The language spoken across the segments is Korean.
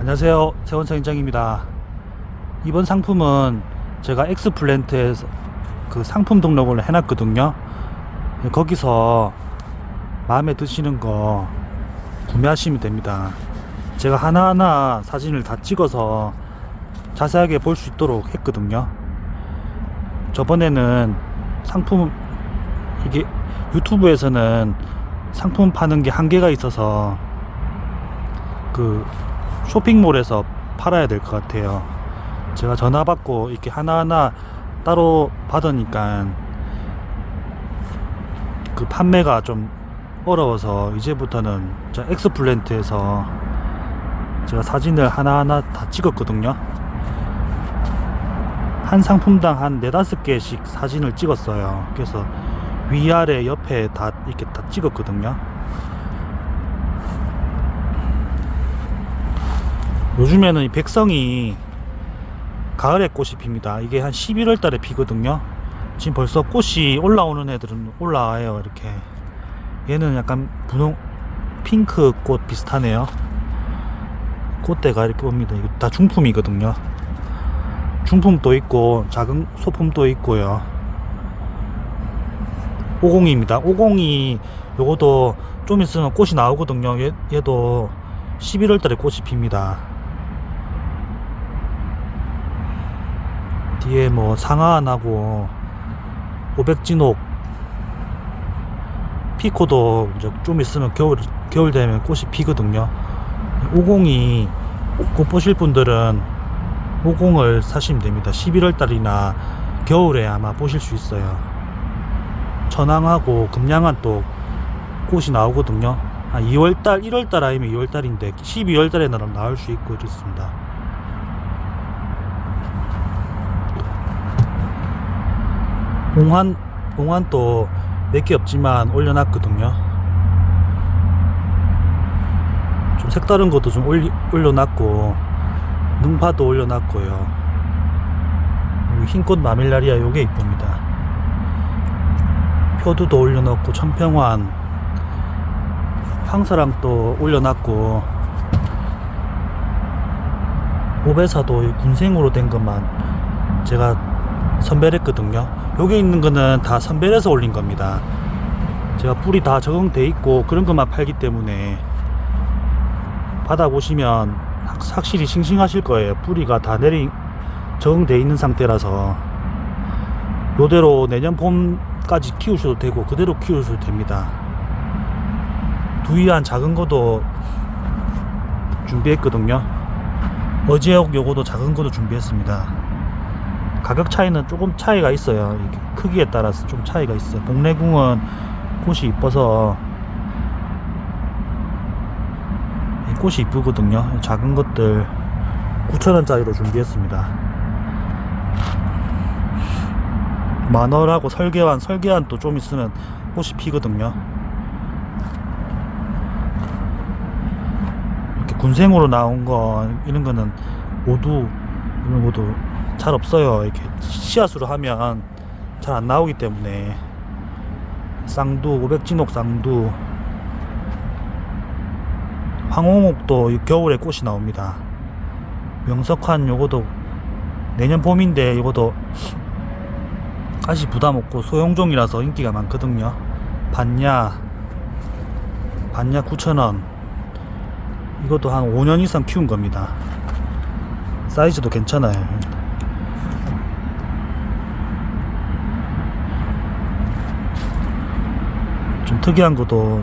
안녕하세요. 세원사 인장입니다. 이번 상품은 제가 엑스플랜트에서 그 상품 등록을 해놨거든요. 거기서 마음에 드시는 거 구매하시면 됩니다. 제가 하나하나 사진을 다 찍어서 자세하게 볼 수 있도록 했거든요. 저번에는 상품 이게 유튜브에서는 상품 파는 게 한계가 있어서 그 쇼핑몰에서 팔아야 될 것 같아요. 제가 전화 받고 이렇게 하나하나 따로 받으니까 그 판매가 좀 어려워서 이제부터는 저 엑스플랜트에서 제가 사진을 하나하나 다 찍었거든요. 한 상품당 한 네다섯 개씩 사진을 찍었어요. 그래서 위아래 옆에 다 이렇게 다 찍었거든요. 요즘에는 이 백성이 가을에 꽃이 핍니다. 이게 한 11월 달에 피거든요. 지금 벌써 꽃이 올라오는 애들은 올라와요. 이렇게. 얘는 약간 분홍, 핑크 꽃 비슷하네요. 꽃대가 이렇게 옵니다. 이거 다 중품이거든요. 중품도 있고, 작은 소품도 있고요. 50입니다. 50이 요것도 좀 있으면 꽃이 나오거든요. 얘, 얘도 11월 달에 꽃이 핍니다. 뒤에 뭐 상하안하고 오백진옥 피코도 이제 좀 있으면 겨울 겨울 되면 꽃이 피거든요. 50이 꽃 보실 분들은 50을 사시면 됩니다. 11월 달이나 겨울에 아마 보실 수 있어요. 천왕하고 금양한 또 꽃이 나오거든요. 한 2월 달, 1월 달 아니면 2월 달인데 12월 달에는 나올 수 있고 이렇습니다. 봉환 봉환 또몇개 없지만 올려놨거든요. 좀 색다른 것도 좀 올리, 올려놨고 능파도 올려놨고요. 흰꽃 마밀라리아 요게 이쁩니다. 표두도 올려놓고 천평환 황사랑 또 올려놨고 오베사도 군생으로 된 것만 제가 선별했거든요. 여기 있는 거는 다 선별해서 올린 겁니다. 제가 뿌리 다 적응돼 있고 그런 것만 팔기 때문에 받아보시면 확- 확실히 싱싱하실 거예요. 뿌리가 다 내리 적응돼 있는 상태라서 요대로 내년 봄까지 키우셔도 되고 그대로 키우셔도 됩니다. 두이안 작은 거도 준비했거든요. 어제옥 요거도 작은 거도 준비했습니다. 가격 차이는 조금 차이가 있어요. 크기에 따라서 좀 차이가 있어요. 복내궁은 꽃이 이뻐서 이 꽃이 이쁘거든요. 작은 것들 9,000원짜리로 준비했습니다. 만월하고 설계환, 설계환 또좀 있으면 꽃이 피거든요. 이렇게 군생으로 나온 거, 이런 거는 모두, 이런 것도 잘 없어요. 이렇게 씨앗으로 하면 잘 안 나오기 때문에. 쌍두, 오백진옥 쌍두, 황홍옥도 이 겨울에 꽃이 나옵니다. 명석환 요거도 내년 봄인데 요거도 가시 부담 없고 소형종이라서 인기가 많거든요. 반야 반야 9,000원 이것도 한 5년 이상 키운 겁니다. 사이즈도 괜찮아요. 특이한 것도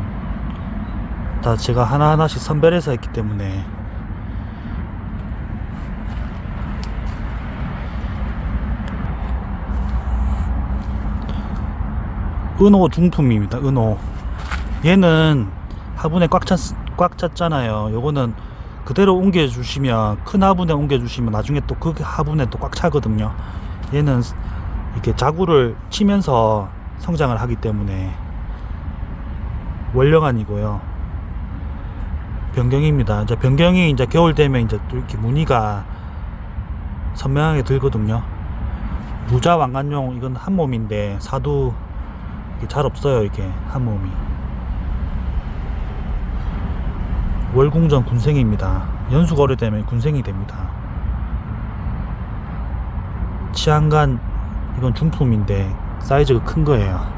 다 제가 하나하나씩 선별해서 했기 때문에 은호 중품입니다. 은호. 얘는 화분에 꽉 찼, 꽉 찼잖아요. 요거는 그대로 옮겨주시면, 큰 화분에 옮겨주시면 나중에 또 그 화분에 또 꽉 차거든요. 얘는 이렇게 자구를 치면서 성장을 하기 때문에 원령한이고요. 변경입니다. 이제 변경이 이제 겨울 되면 이제 또 이렇게 무늬가 선명하게 들거든요. 무자 왕관용 이건 한 몸인데 사두 잘 없어요 이게 한 몸이 월궁전 군생입니다 연수가 오래되면 군생이 됩니다. 치안간 이건 중품인데 사이즈가 큰 거예요.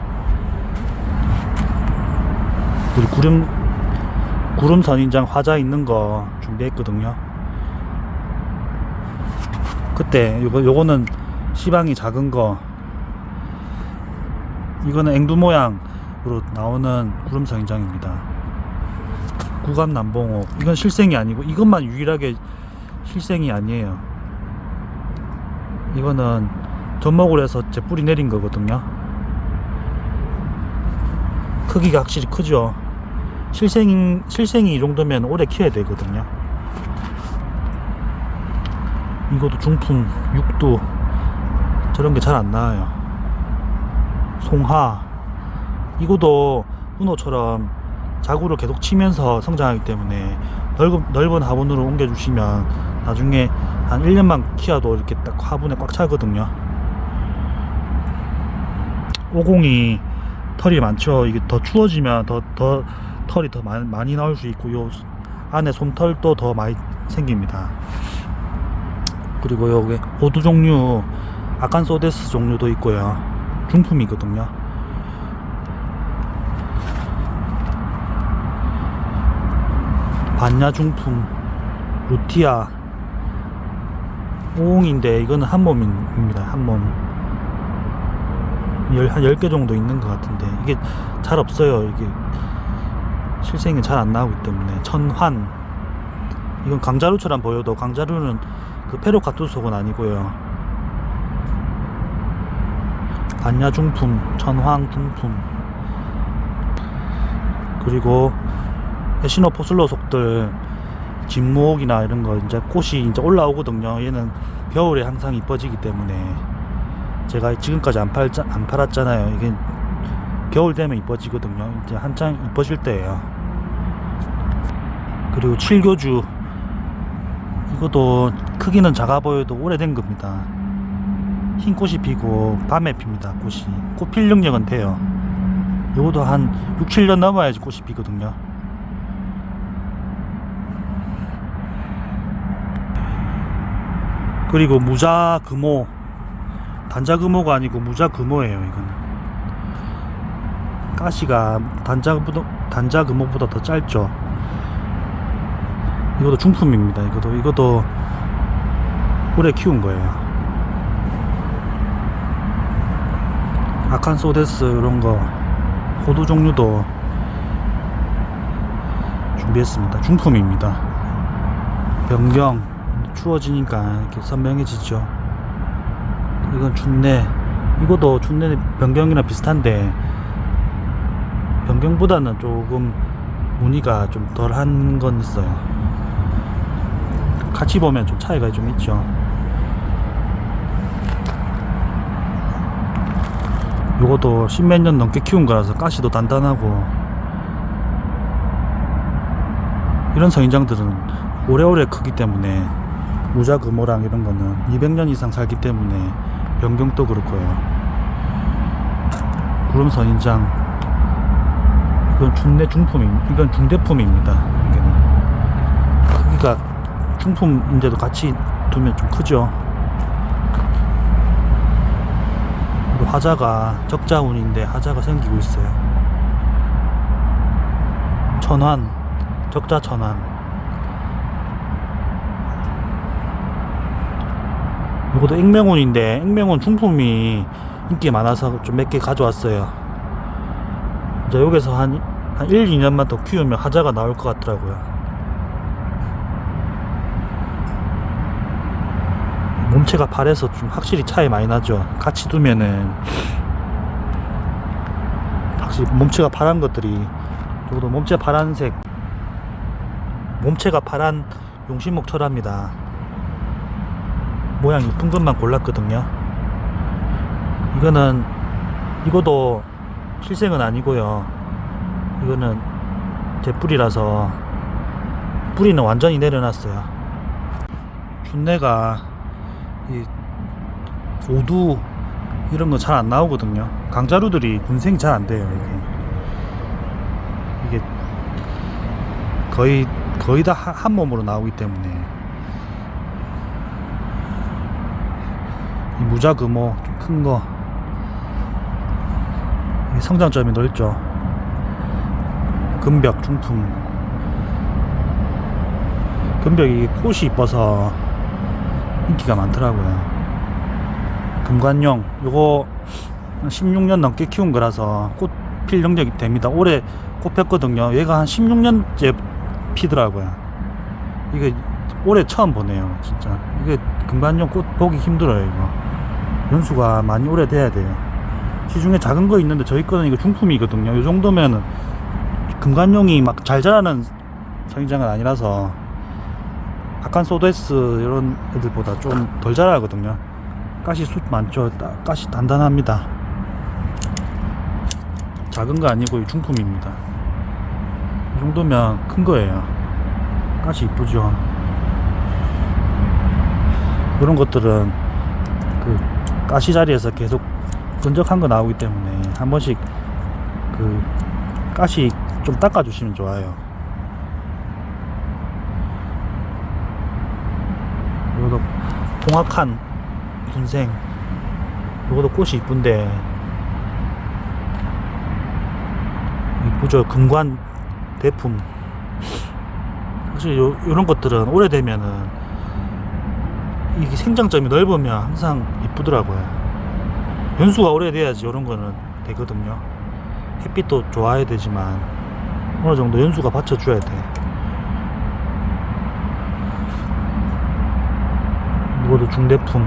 우리 구름 구름 선인장 화자 있는 거 준비했거든요. 그때 요거 요거는 시방이 작은 거 이거는 앵두 모양으로 나오는 구름 선인장입니다. 구감 남봉호 이건 실생이 아니고 이것만 유일하게 실생이 아니에요. 이거는 접목을 해서 제 뿌리 내린 거거든요. 크기가 확실히 크죠. 실생 실생이 이 정도면 오래 키워야 되거든요. 이것도 중품 6도 저런 게 잘 안 나와요. 송하 이것도 은호처럼 자구를 계속 치면서 성장하기 때문에 넓은, 넓은 화분으로 옮겨주시면 나중에 한 1년만 키워도 이렇게 딱 화분에 꽉 차거든요. 오공이 털이 많죠. 이게 더 추워지면 더, 더 털이 더 많이, 많이 나올 수 있고 요 안에 솜털도 더 많이 생깁니다. 그리고 여기 호두 종류 아칸소데스 종류도 있고요. 중품이거든요. 반야 중품 루티아 오홍인데 이거는 한 몸입니다. 한 몸. 열, 한 10개 정도 있는 것 같은데 이게 잘 없어요. 이게 실생이 잘 안 나오기 때문에 천환 이건 강자루처럼 보여도 강자루는 그 페로카투 속은 아니고요. 반야 중품, 천황 중품 그리고 시노 포슬로 속들 진무옥이나 이런 거 이제 꽃이 이제 올라오거든요. 얘는 겨울에 항상 이뻐지기 때문에 제가 지금까지 안, 팔, 안 팔았잖아요. 이게 겨울 되면 이뻐지거든요. 이제 한창 이뻐질 때예요. 그리고 칠교주 이것도 크기는 작아 보여도 오래된 겁니다. 흰 꽃이 피고 밤에 핍니다. 꽃이 꽃필 능력은 돼요. 이것도 한 6, 7년 넘어야지 꽃이 피거든요. 그리고 무자 금호 단자 금호가 아니고 무자 금호예요 이거는. 가시가 단자보다 단자 금호보다 더 짧죠. 이것도 중품입니다 이것도. 이것도 오래 키운 거예요. 아칸소데스 이런 거 호두 종류도 준비했습니다. 중품입니다. 변경 추워지니까 이렇게 선명해지죠. 이건 춘내. 이것도 춘내 변경이랑 비슷한데 변경보다는 조금 무늬가 좀 덜한 건 있어요. 같이 보면 좀 차이가 좀 있죠. 이것도 십몇 년 넘게 키운 거라서 가시도 단단하고 이런 성인장들은 오래오래 크기 때문에 무자금호랑 이런 거는 200년 이상 살기 때문에 변경도 그럴 거예요. 구름 선인장 이건 중내 중품임 이건 중대품입니다. 이게는 크기가 중품인데도 같이 두면 좀 크죠. 화자가 적자운인데 화자가 생기고 있어요. 천환 적자 천환 이것도 액명운인데 액명운 중품이 인기 많아서 좀 몇 개 가져왔어요. 이제 여기서 한, 한 1, 2년만 더 키우면 하자가 나올 것 같더라고요. 몸체가 파래서 좀 확실히 차이 많이 나죠. 같이 두면은 확실히 몸체가 파란 것들이 저도 몸체 파란색 몸체가 파란 용신목 철합니다. 모양 이쁜 것만 골랐거든요. 이거는 이것도 실생은 아니고요. 이거는 제 뿌리라서 뿌리는 완전히 내려놨어요. 춘내가 이 오두 이런 거 잘 안 나오거든요. 강자루들이 군생이 잘 안 돼요. 이게 이게 거의 거의 다 한 몸으로 나오기 때문에 이 무자 금호 좀큰 거. 성장점이 넓죠. 금벽 중품 금벽이 꽃이 이뻐서 인기가 많더라고요. 금관용 요거 16년 넘게 키운 거라서 꽃 필 능력이 됩니다. 올해 꽃 폈거든요. 얘가 한 16년째 피더라고요. 이게 올해 처음 보네요 진짜. 이게 금관용 꽃 보기 힘들어요 이거 연수가 많이 오래돼야 돼요. 시중에 작은 거 있는데 저희 거는 이거 중품이거든요. 이 정도면은 금관용이 막 잘 자라는 성장은 아니라서 아칸 소데스 이런 애들보다 좀 덜 자라거든요. 가시 숱 많죠. 따- 가시 단단합니다. 작은 거 아니고 이 중품입니다. 이 정도면 큰 거예요. 가시 이쁘죠? 이런 것들은 그 가시 자리에서 계속 끈적한 거 나오기 때문에 한 번씩 그 가시 좀 닦아 주시면 좋아요. 이것도 홍학한 군생. 이것도 꽃이 이쁜데 이쁘죠 금관 대품. 사실 요, 요런 것들은 오래되면은 이게 생장점이 넓으면 항상 이쁘더라고요. 연수가 오래돼야지 이런 거는 되거든요. 햇빛도 좋아야 되지만 어느 정도 연수가 받쳐줘야 돼. 이것도 중대품.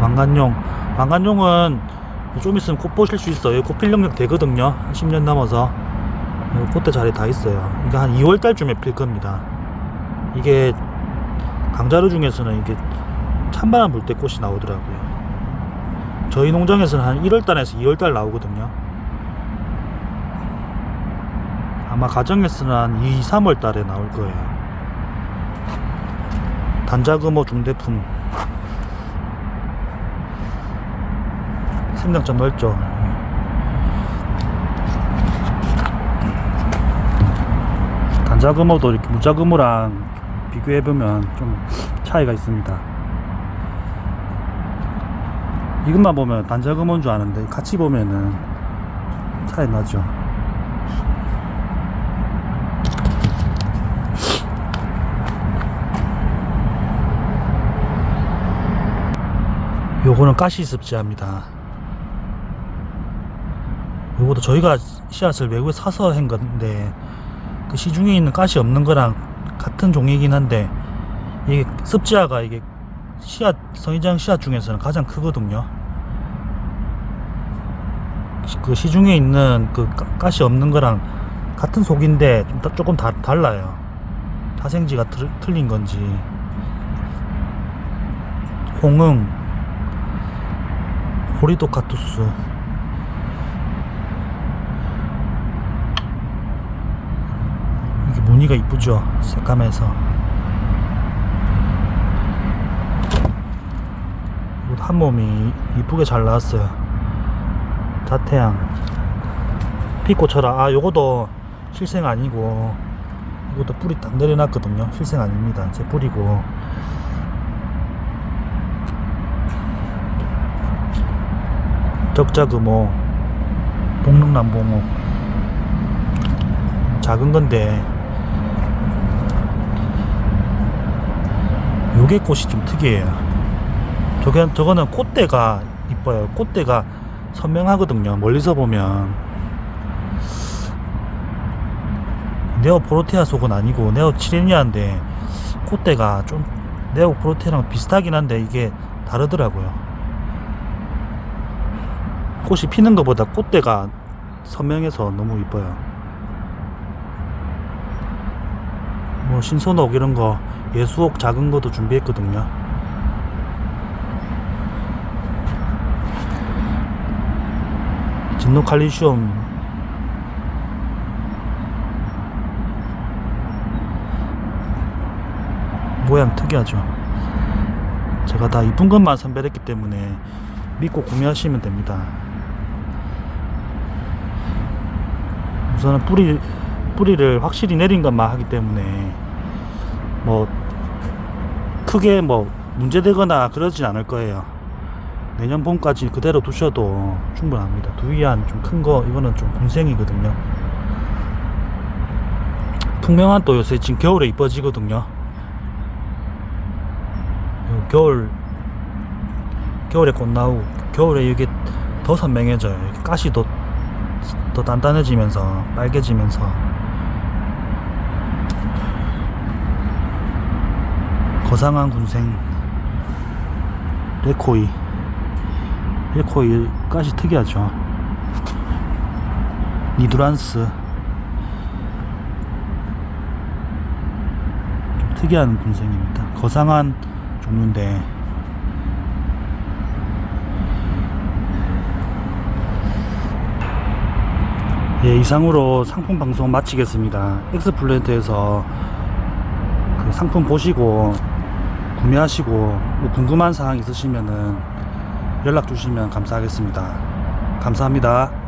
망간용. 망간용은 좀 있으면 꽃 보실 수 있어요. 꽃필 능력 되거든요. 한 10년 넘어서. 꽃대 자리 다 있어요. 이게 한 2월 달쯤에 필 겁니다. 이게 강자루 중에서는 이게 찬바람 불 때 꽃이 나오더라고요. 저희 농장에서는 한 1월 달에서 2월 달 나오거든요. 아마 가정에서는 한 2, 3월 달에 나올 거예요. 단자금호 중대품. 생장점 넓죠? 단자금호도 이렇게 무자금호랑 비교해보면 좀 차이가 있습니다 이것만 보면 단자금호인 줄 아는데 같이 보면은 차이 나죠 요거는 가시습지합니다. 요것도 저희가 씨앗을 외국에 사서 한 건데 그 시중에 있는 가시 없는 거랑 같은 종이긴 한데 이게 습지아가 이게 씨앗 성인장 씨앗 중에서는 가장 크거든요. 시- 그 시중에 있는 그 가- 가시 없는 거랑 같은 속인데 좀 다- 조금 다, 달라요. 타생지가 틀, 틀린 건지 홍응 호리도카투스 이게 무늬가 이쁘죠? 새까매서. 한 몸이 이쁘게 잘 나왔어요. 자태양. 쳐라 아 요거도 실생 아니고 이것도 뿌리 딱 내려놨거든요. 실생 아닙니다. 제 뿌리고. 적자금호 동릉남봉호. 작은 건데 요게 꽃이 좀 특이해요. 저게, 저거는 꽃대가 이뻐요. 꽃대가 선명하거든요. 멀리서 보면. 네오 포로테아 속은 아니고 네오 치레니아인데 꽃대가 좀 네오 포로테아랑 비슷하긴 한데 이게 다르더라고요. 꽃이 피는 것보다 꽃대가 선명해서 너무 이뻐요. 뭐 신선옥 이런 거 예수옥 작은 것도 준비했거든요. 진노칼리슘 모양 특이하죠. 제가 다 이쁜 것만 선별했기 때문에 믿고 구매하시면 됩니다. 우선은 뿌리 뿌리를 확실히 내린 것만 하기 때문에 뭐 크게 뭐 문제되거나 그러진 않을 거예요. 내년 봄까지 그대로 두셔도 충분합니다. 두위안 좀 큰 거 이거는 좀 군생이거든요. 풍명한 또 요새 지금 겨울에 이뻐지거든요. 요 겨울 겨울에 꽃 나오고 겨울에 이게 더 선명해져요. 가시도 더 단단해지면서 빨개지면서 거상한 군생 레코이 레코이 가시 특이하죠. 니두란스 좀 특이한 군생입니다. 거상한 종류인데 예, 이상으로 상품 방송 마치겠습니다. 엑스플랜트에서 그 상품 보시고 구매하시고 뭐 궁금한 사항 있으시면은 연락 주시면 감사하겠습니다. 감사합니다.